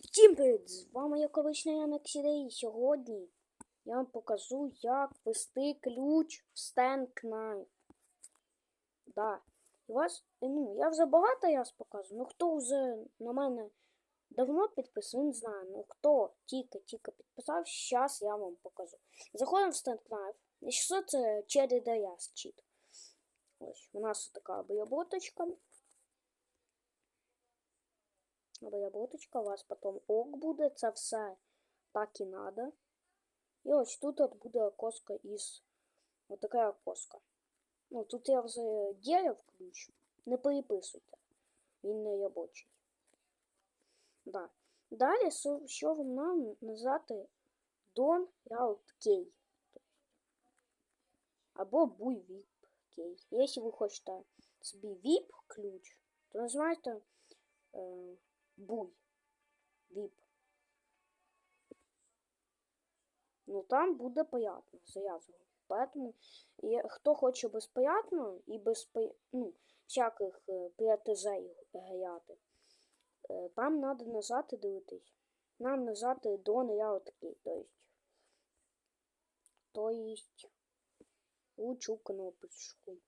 Всім привіт! З вами як обичний Янок Сідей. І сьогодні я вам покажу, як ввести ключ в StankKnife. Да. І вас, ну, я вже багато раз показую, ну хто вже на мене давно підписаний, він знає. Ну хто тільки-тільки підписав, зараз я вам покажу. Заходимо в StankKnife. І що це Cherry Dias чит. Ось, у нас така обработочка. Обработочка, у вас потом ок буде, це все так і надо. І ось тут от буде окошко із от така окошка. Ну, тут я вже діяв ключ. Не переписуйте. Він не робочий. Да. Далі, що, нам нажати Don Route Key. Або Буй VIP Key. Якщо ви хочете собі VIP ключ, то нажимаєте е, Буй. Віп. Ну там буде приятно, зав'язано. Поэтому і, хто хоче безприятно і без ну, всяких е, приятежей грати, е, там треба нажати дивитись. Нам нажати до я отакий, то есть. То есть лучу кнопочку.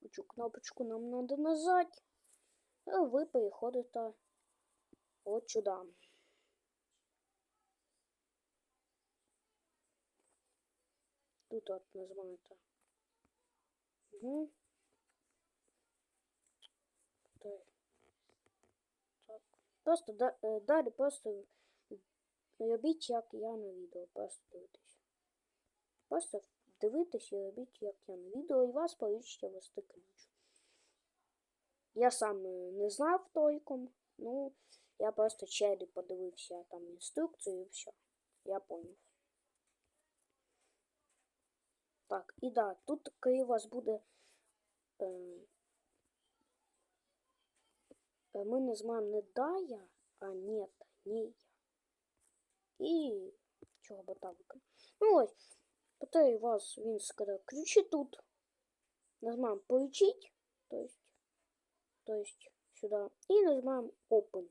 Лучу кнопочку нам надо нажать. І ви переходите от сюди. Тут от нажимаєте. Угу. Так. Просто е, далі просто робіть, як я на відео. Просто дивитесь. Просто дивитесь і робіть, як я на відео, і вас получите вести ключ. Я сам е, не знав толком, ну, я просто челі подивився там інструкцію і все. Я поняв. Так, і да, тут коли у вас буде. Е, ми нажимаємо не дая, а нет, не я. І чого там. Ну ось, потім вас він скаже ключі тут. Нажимаємо получить, то есть то есть сюда, и нажимаем Open.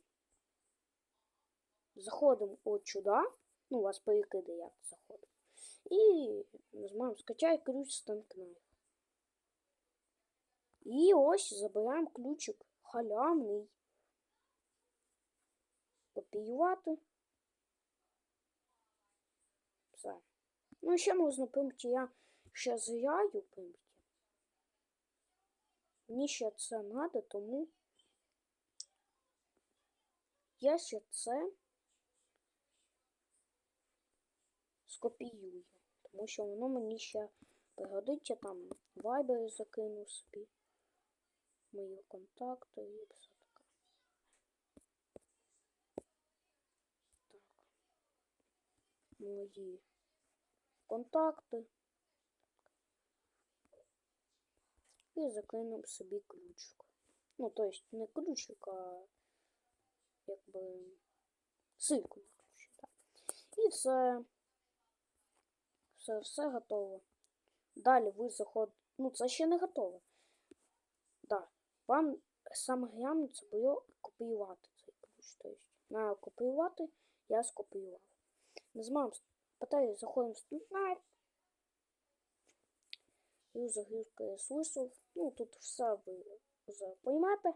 Заходим от сюда, ну, у вас перекиди як заходимо. І нажимаємо скачай ключ StankKnife. І ось забираємо ключик халявний. Копіювати. Все. Ну, ще можна пимті, я ще зряю пимті. Мені ще це треба, тому я ще це скопіюю, тому що воно мені ще пригодиться там вайбер закину собі, мої контакти і все таке. Так. Мої контакти. І закинемо собі ключик. Ну, то есть не ключик, а якби ссылку на. Так. І все. Все, все готово. Далі ви заходите. Ну, це ще не готово. Да. Вам саме глянуть це було копіювати цей ключ. Тобто, на копіювати я скопіював. Нажимаємо, потім заходимо в. І загрузка ресурсів. Ну, тут все ви вже поймете.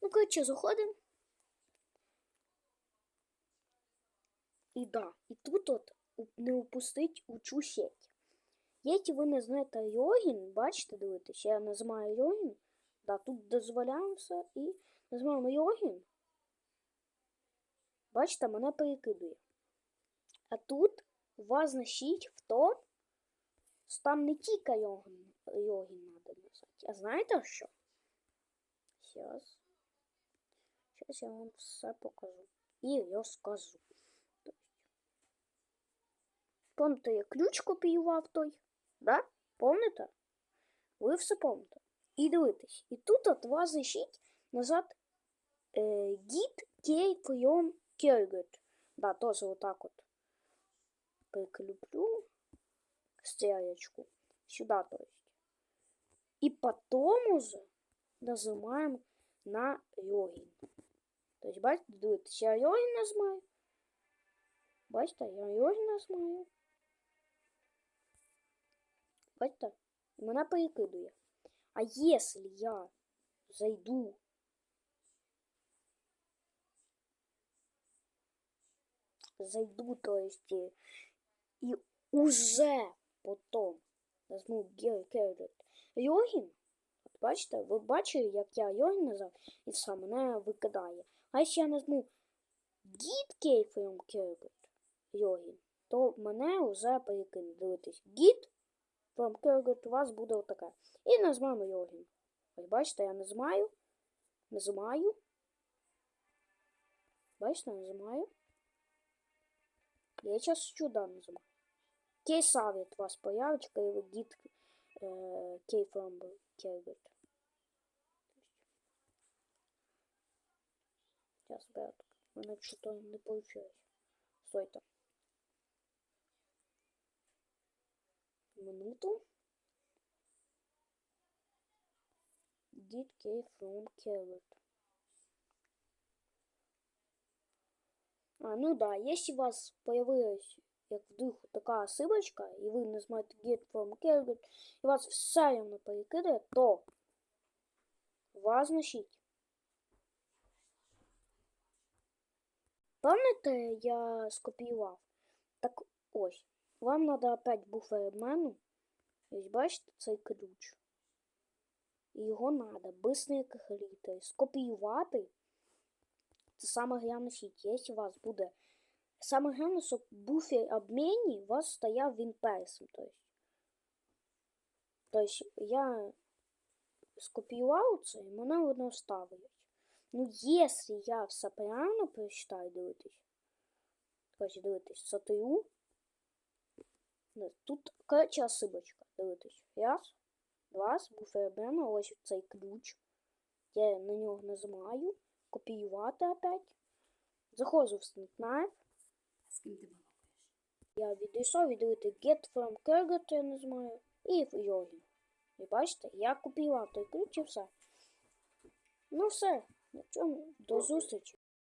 Ну, коротше, заходимо. І да, і тут от не упустить учу сеть. Якщо ви не знаєте логін, бачите, дивитесь, я нажимаю логін, да, тут дозволяємося і нажимаємо логін. Бачите, мене перекидує. А тут вас значить в то, там не тільки йогін, треба нажати. А знаєте що? Зараз. Зараз я вам все покажу. І розкажу. Помните, я ключ копіював той? Да? Помните? Ви все помните. І дивитесь. І тут от вас ищіть назад е, git клейон кергет. Да, теж отак от прикріплю стрелочку. Сюда, то есть. И потом уже нажимаем на логін. Тобто, бачите, дивіться, я логін нажимаю. Бачите, я логін нажимаю. Бачите? І мене перекидує. А якщо я зайду зайду, то есть, и, и уже потом нажму Get Логін, от бачите, ви бачили, як я логін назвав, і все, мене викидає. А якщо я Git Key from Kirkut логін, то мене вже перекине. Дивитесь, Git from Kirkut у вас буде отаке. І нажмемо логін. Ось бачите, я нажимаю, нажимаю. Бачите, нажимаю. Я сейчас сюда нажимаю. Кей совет у вас появится, когда вы git э, key from keyword. Сейчас, ребят, у меня что-то не получилось. Стойте. Минуту. Git key from keyword. А, ну да, если у вас появилась як вдруг така ошибочка, і ви нажмете Get from Kergit, і вас все рівно перекидає, то вас значить. Пам'ятаєте, я скопіював? Так ось, вам треба опять буфер обмену. Ось бачите цей ключ. Його треба без ніяких скопіювати. Це саме головне сіть. Якщо у вас буде Саме головне, щоб буфер обмінні у вас стояв він першим. Тобто, тобто я скопіював це і мене воно вставить. Ну, якщо я все правильно прочитаю, дивитись, короче, дивитись, сотаю, тут, короче, ошибочка, дивитись. Раз, два, буфер обміну, ось цей ключ. Я на нього нажимаю, копіювати опять. Заходжу в SnapKnife. З ким ти балакаєш? Я відійшов від Get from Kergot, я не знаю, і в йогі. І бачите, я купила той ключ і все. Ну все, на чому, до зустрічі.